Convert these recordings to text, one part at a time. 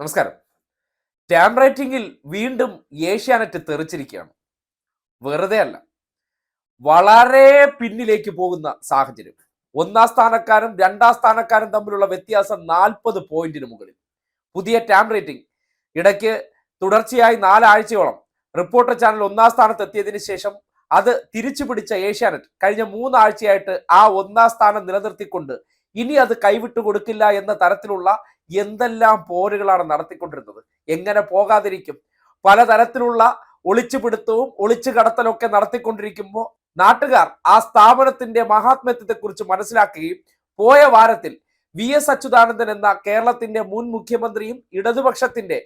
നമസ്കാരം. ടാം റേറ്റിംഗിൽ വീണ്ടും ഏഷ്യാനെറ്റ് തെറിച്ചിരിക്കുകയാണ്. വെറുതെ അല്ല വളരെ പിന്നിലേക്ക് പോകുന്ന സാഹചര്യം. ഒന്നാം സ്ഥാനക്കാരും രണ്ടാം സ്ഥാനക്കാരും തമ്മിലുള്ള വ്യത്യാസം നാൽപ്പത് പോയിന്റിന് മുകളിൽ. പുതിയ ടാം റേറ്റിംഗ് ഇടയ്ക്ക് തുടർച്ചയായി നാലാഴ്ചയോളം റിപ്പോർട്ടർ ചാനൽ ഒന്നാം സ്ഥാനത്ത് എത്തിയതിന് ശേഷം അത് തിരിച്ചു പിടിച്ച ഏഷ്യാനെറ്റ് കഴിഞ്ഞ മൂന്നാഴ്ചയായിട്ട് ആ ഒന്നാം സ്ഥാനം നിലനിർത്തിക്കൊണ്ട് ഇനി അത് കൈവിട്ടു കൊടുക്കില്ല എന്ന തരത്തിലുള്ള എന്തെല്ലാം പോരുകളാണ് നടത്തിക്കൊണ്ടിരുന്നത്? എങ്ങനെ പോകാതിരിക്കും? പലതരത്തിലുള്ള ഒളിച്ചുപിടുത്തവും ഒളിച്ചു കടത്തലൊക്കെ നടത്തിക്കൊണ്ടിരിക്കുമ്പോൾ നാട്ടുകാർ ആ സ്ഥാപനത്തിന്റെ മഹാത്മ്യത്തെക്കുറിച്ച് മനസ്സിലാക്കുകയും പോയ വാരത്തിൽ വി എസ് അച്യുതാനന്ദൻ എന്ന കേരളത്തിന്റെ മുൻ മുഖ്യമന്ത്രിയും ഇടതുപക്ഷത്തിന്റെ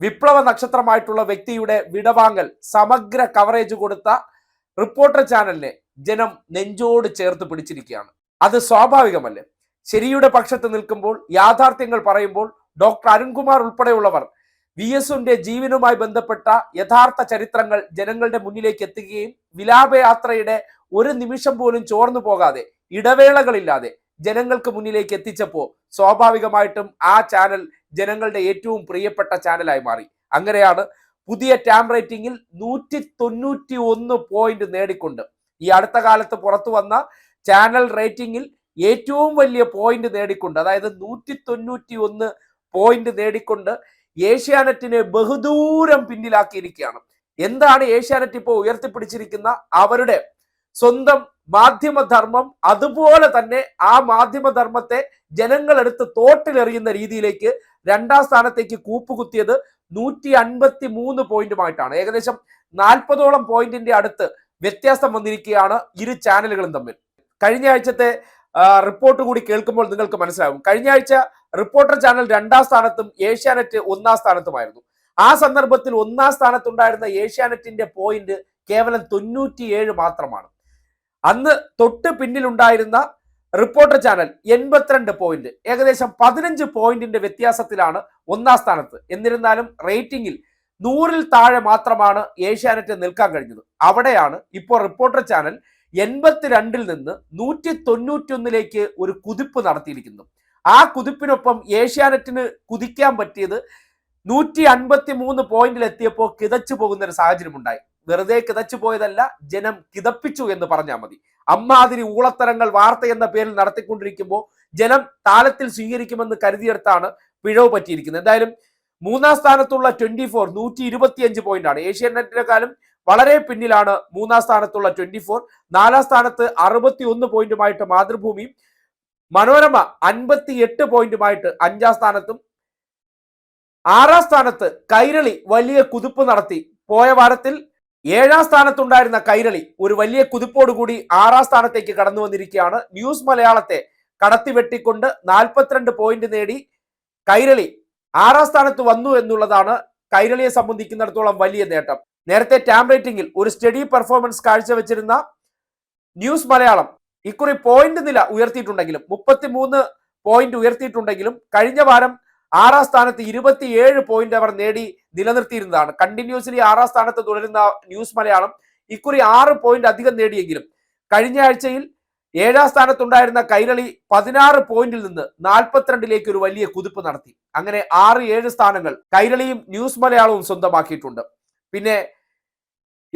വിപ്ലവ നക്ഷത്രമായിട്ടുള്ള വ്യക്തിയുടെ വിടവാങ്ങൽ സമഗ്ര കവറേജ് കൊടുത്ത റിപ്പോർട്ടർ ചാനലിനെ ജനം നെഞ്ചോട് ചേർത്ത് പിടിച്ചിരിക്കുകയാണ്. അത് സ്വാഭാവികമല്ലേ? ശരിയുടെ പക്ഷത്ത് നിൽക്കുമ്പോൾ യാഥാർത്ഥ്യങ്ങൾ പറയുമ്പോൾ ഡോക്ടർ അരുൺകുമാർ ഉൾപ്പെടെയുള്ളവർ വി എസുന്റെ ജീവനുമായി ബന്ധപ്പെട്ട യഥാർത്ഥ ചരിത്രങ്ങൾ ജനങ്ങളുടെ മുന്നിലേക്ക് എത്തുകയും വിലാപയാത്രയുടെ ഒരു നിമിഷം പോലും ചോർന്നു പോകാതെ ഇടവേളകളില്ലാതെ ജനങ്ങൾക്ക് മുന്നിലേക്ക് എത്തിച്ചപ്പോൾ സ്വാഭാവികമായിട്ടും ആ ചാനൽ ജനങ്ങളുടെ ഏറ്റവും പ്രിയപ്പെട്ട ചാനലായി മാറി. അങ്ങനെയാണ് പുതിയ ടാം റേറ്റിംഗിൽ നൂറ്റി തൊണ്ണൂറ്റി ഒന്ന് പോയിന്റ് നേടിക്കൊണ്ട് ഈ അടുത്ത കാലത്ത് പുറത്തു വന്ന ചാനൽ റേറ്റിംഗിൽ ഏറ്റവും വലിയ പോയിന്റ് നേടിക്കൊണ്ട് അതായത് നൂറ്റി തൊണ്ണൂറ്റി ഒന്ന് പോയിന്റ് നേടിക്കൊണ്ട് ഏഷ്യാനെറ്റിനെ ബഹുദൂരം പിന്നിലാക്കിയിരിക്കുകയാണ്. എന്താണ് ഏഷ്യാനെറ്റ് ഇപ്പോൾ ഉയർത്തിപ്പിടിച്ചിരിക്കുന്ന അവരുടെ സ്വന്തം മാധ്യമധർമ്മം? അതുപോലെ തന്നെ ആ മാധ്യമധർമ്മത്തെ ജനങ്ങളെടുത്ത് തോട്ടിലെറിയുന്ന രീതിയിലേക്ക് രണ്ടാം സ്ഥാനത്തേക്ക് കൂപ്പുകുത്തിയത് നൂറ്റി അൻപത്തി മൂന്ന് പോയിന്റുമായിട്ടാണ് ഏകദേശം നാൽപ്പതോളം പോയിന്റിന്റെ അടുത്ത് വ്യത്യാസം വന്നിരിക്കുകയാണ് ഇരു ചാനലുകളും തമ്മിൽ. കഴിഞ്ഞ ആഴ്ചത്തെ റിപ്പോർട്ട് കൂടി കേൾക്കുമ്പോൾ നിങ്ങൾക്ക് മനസ്സിലാകും. കഴിഞ്ഞ ആഴ്ച റിപ്പോർട്ടർ ചാനൽ രണ്ടാം സ്ഥാനത്തും ഏഷ്യാനെറ്റ് ഒന്നാം സ്ഥാനത്തുമായിരുന്നു. ആ സന്ദർഭത്തിൽ ഒന്നാം സ്ഥാനത്തുണ്ടായിരുന്ന ഏഷ്യാനെറ്റിന്റെ പോയിന്റ് കേവലം തൊണ്ണൂറ്റിയേഴ് മാത്രമാണ്. അന്ന് തൊട്ട് പിന്നിലുണ്ടായിരുന്ന റിപ്പോർട്ടർ ചാനൽ എൺപത്തിരണ്ട് പോയിന്റ് ഏകദേശം പതിനഞ്ച് പോയിന്റിന്റെ വ്യത്യാസത്തിലാണ് ഒന്നാം സ്ഥാനത്ത്. എന്നിരുന്നാലും റേറ്റിംഗിൽ നൂറിൽ താഴെ മാത്രമാണ് ഏഷ്യാനെറ്റ് നിൽക്കാൻ കഴിഞ്ഞത്. അവിടെയാണ് ഇപ്പോൾ റിപ്പോർട്ടർ ചാനൽ എൺപത്തിരണ്ടിൽ നിന്ന് നൂറ്റി തൊണ്ണൂറ്റി ഒന്നിലേക്ക് ഒരു കുതിപ്പ് നടത്തിയിരിക്കുന്നു. ആ കുതിപ്പിനൊപ്പം ഏഷ്യാനെറ്റിന് കുതിക്കാൻ പറ്റിയത് നൂറ്റി അൻപത്തി മൂന്ന് പോയിന്റിൽ എത്തിയപ്പോൾ കിതച്ചു പോകുന്ന ഒരു സാഹചര്യം ഉണ്ടായി വെറുതെ കിതച്ചു പോയതല്ല ജനം കിതപ്പിച്ചു എന്ന് പറഞ്ഞാൽ മതി. അമ്മാതിരി ഊളത്തരങ്ങൾ വാർത്ത എന്ന പേരിൽ നടത്തിക്കൊണ്ടിരിക്കുമ്പോൾ ജനം താലത്തിൽ സ്വീകരിക്കുമെന്ന് കരുതിയെടുത്താണ് പിഴവ് പറ്റിയിരിക്കുന്നത്. എന്തായാലും മൂന്നാം സ്ഥാനത്തുള്ള ട്വന്റി ഫോർ നൂറ്റി ഇരുപത്തിയഞ്ച് പോയിന്റ് ആണ് ഏഷ്യാനെറ്റിനെക്കാളും വളരെ പിന്നിലാണ് മൂന്നാം സ്ഥാനത്തുള്ള ട്വന്റി ഫോർ നാലാം സ്ഥാനത്ത് അറുപത്തി ഒന്ന് പോയിന്റുമായിട്ട് മാതൃഭൂമിയും മനോരമ അൻപത്തി എട്ട് പോയിന്റുമായിട്ട് അഞ്ചാം സ്ഥാനത്തും ആറാം സ്ഥാനത്ത് കൈരളി വലിയ കുതിപ്പ് നടത്തി. പോയ വാരത്തിൽ ഏഴാം സ്ഥാനത്തുണ്ടായിരുന്ന കൈരളി ഒരു വലിയ കുതിപ്പോടുകൂടി ആറാം സ്ഥാനത്തേക്ക് കടന്നു വന്നിരിക്കുകയാണ്. ന്യൂസ് മലയാളത്തെ കടത്തി വെട്ടിക്കൊണ്ട് നാൽപ്പത്തിരണ്ട് പോയിന്റ് നേടി കൈരളി ആറാം സ്ഥാനത്ത് വന്നു എന്നുള്ളതാണ് കൈരളിയെ സംബന്ധിക്കുന്നിടത്തോളം വലിയ നേട്ടം. നേരത്തെ ടാം റേറ്റിംഗിൽ ഒരു സ്റ്റഡി പെർഫോമൻസ് കാഴ്ചവെച്ചിരുന്ന ന്യൂസ് മലയാളം ഇക്കുറി പോയിന്റ് നില ഉയർത്തിയിട്ടുണ്ടെങ്കിലും മുപ്പത്തിമൂന്ന് പോയിന്റ് ഉയർത്തിയിട്ടുണ്ടെങ്കിലും കഴിഞ്ഞ വാരം ആറാം സ്ഥാനത്ത് ഇരുപത്തിയേഴ് പോയിന്റ് അവർ നേടി നിലനിർത്തിയിരുന്നതാണ്. കണ്ടിന്യൂസ്ലി ആറാം സ്ഥാനത്ത് തുടരുന്ന ന്യൂസ് മലയാളം ഇക്കുറി ആറ് പോയിന്റ് അധികം നേടിയെങ്കിലും കഴിഞ്ഞ ആഴ്ചയിൽ ഏഴാം സ്ഥാനത്തുണ്ടായിരുന്ന കൈരളി പതിനാറ് പോയിന്റിൽ നിന്ന് നാൽപ്പത്തിരണ്ടിലേക്ക് ഒരു വലിയ കുതിപ്പ് നടത്തി. അങ്ങനെ ആറ് ഏഴ് സ്ഥാനങ്ങൾ കൈരളിയും ന്യൂസ് മലയാളവും സ്വന്തമാക്കിയിട്ടുണ്ട്. പിന്നെ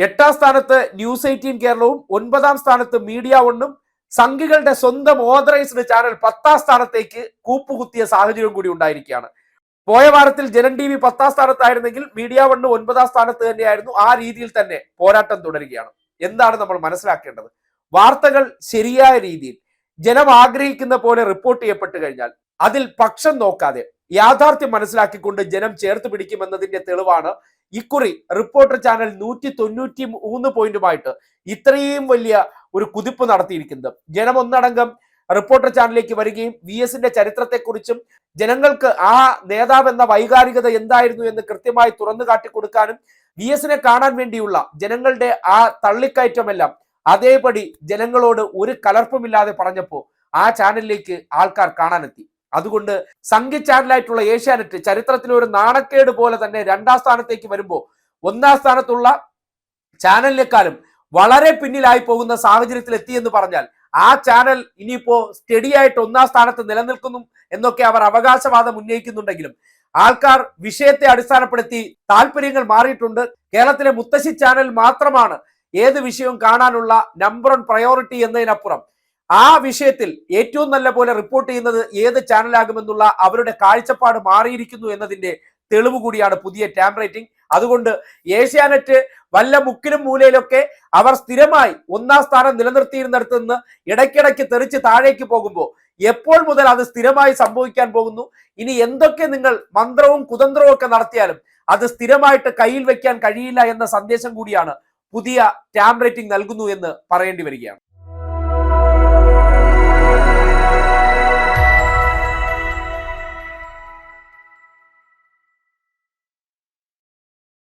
എട്ടാം സ്ഥാനത്ത് ന്യൂസ് എയ്റ്റീൻ കേരളവും ഒൻപതാം സ്ഥാനത്ത് മീഡിയ വണ്ണും സംഘികളുടെ സ്വന്തം ഓതറൈസ്ഡ് ചാനൽ പത്താം സ്ഥാനത്തേക്ക് കൂപ്പുകുത്തിയ സാഹചര്യം കൂടി ഉണ്ടായിരിക്കുകയാണ്. പോയ വാരത്തിൽ ജനൻ ടി വി പത്താം സ്ഥാനത്തായിരുന്നെങ്കിൽ മീഡിയ വണ്ണ് ഒൻപതാം സ്ഥാനത്ത് തന്നെയായിരുന്നു. ആ രീതിയിൽ തന്നെ പോരാട്ടം തുടരുകയാണ്. എന്താണ് നമ്മൾ മനസ്സിലാക്കേണ്ടത്? വാർത്തകൾ ശരിയായ രീതിയിൽ ജനം ആഗ്രഹിക്കുന്ന പോലെ റിപ്പോർട്ട് ചെയ്യപ്പെട്ടു കഴിഞ്ഞാൽ അതിൽ പക്ഷം നോക്കാതെ യാഥാർത്ഥ്യം മനസ്സിലാക്കിക്കൊണ്ട് ജനം ചേർത്ത് പിടിക്കുമെന്നതിന്റെ തെളിവാണ് ഇക്കുറി റിപ്പോർട്ടർ ചാനൽ നൂറ്റി തൊണ്ണൂറ്റി മൂന്ന് പോയിന്റുമായിട്ട് ഇത്രയും വലിയ ഒരു കുതിപ്പ് നടത്തിയിരിക്കുന്നത്. ജനം ഒന്നടങ്കം റിപ്പോർട്ടർ ചാനലിലേക്ക് വരികയും വി എസിന്റെ ചരിത്രത്തെക്കുറിച്ചും ജനങ്ങൾക്ക് ആ നേതാവ് എന്ന വൈകാരികത എന്തായിരുന്നു എന്ന് കൃത്യമായി തുറന്നു കാട്ടിക്കൊടുക്കാനും വി എസിനെ കാണാൻ വേണ്ടിയുള്ള ജനങ്ങളുടെ ആ തള്ളിക്കയറ്റമെല്ലാം അതേപടി ജനങ്ങളോട് ഒരു കലർപ്പുമില്ലാതെ പറഞ്ഞപ്പോൾ ആ ചാനലിലേക്ക് ആൾക്കാർ കാണാനെത്തി. അതുകൊണ്ട് സംഖ്യ ചാനലായിട്ടുള്ള ഏഷ്യാനെറ്റ് ചരിത്രത്തിലെ ഒരു നാണക്കേട് പോലെ തന്നെ രണ്ടാം സ്ഥാനത്തേക്ക് വരുമ്പോൾ ഒന്നാം സ്ഥാനത്തുള്ള ചാനലിനേക്കാളും വളരെ പിന്നിലായി പോകുന്ന സാഹചര്യത്തിൽ എത്തിയെന്ന് പറഞ്ഞാൽ ആ ചാനൽ ഇനിയിപ്പോ സ്റ്റഡി ആയിട്ട് ഒന്നാം സ്ഥാനത്ത് നിലനിൽക്കുന്നു എന്നൊക്കെ അവർ അവകാശവാദം ഉന്നയിക്കുന്നുണ്ടെങ്കിലും ആൾക്കാർ വിഷയത്തെ അടിസ്ഥാനപ്പെടുത്തി താല്പര്യങ്ങൾ മാറിയിട്ടുണ്ട്. കേരളത്തിലെ മുത്തശ്ശി ചാനൽ മാത്രമാണ് ഏത് വിഷയവും കാണാനുള്ള നമ്പർ വൺ പ്രയോറിറ്റി എന്നതിനപ്പുറം ആ വിഷയത്തിൽ ഏറ്റവും നല്ല പോലെ റിപ്പോർട്ട് ചെയ്യുന്നത് ഏത് ചാനലാകുമെന്നുള്ള അവരുടെ കാഴ്ചപ്പാട് മാറിയിരിക്കുന്നു എന്നതിന്റെ തെളിവ് കൂടിയാണ് പുതിയ ടാം റേറ്റിംഗ് അതുകൊണ്ട് ഏഷ്യാനെറ്റ് വല്ല മുക്കിലും മൂലയിലൊക്കെ അവർ സ്ഥിരമായി ഒന്നാം സ്ഥാനം നിലനിർത്തിയിരുന്നിടത്ത് നിന്ന് ഇടയ്ക്കിടയ്ക്ക് തെറിച്ച് താഴേക്ക് പോകുമ്പോൾ എപ്പോൾ മുതൽ അത് സ്ഥിരമായി സംഭവിക്കാൻ പോകുന്നു? ഇനി എന്തൊക്കെ നിങ്ങൾ മന്ത്രവും കുതന്ത്രവും ഒക്കെ നടത്തിയാലും അത് സ്ഥിരമായിട്ട് കയ്യിൽ വെക്കാൻ കഴിയില്ല എന്ന സന്ദേശം കൂടിയാണ് പുതിയ ടാം റേറ്റിംഗ് നൽകുന്നു എന്ന് പറയേണ്ടി വരികയാണ്.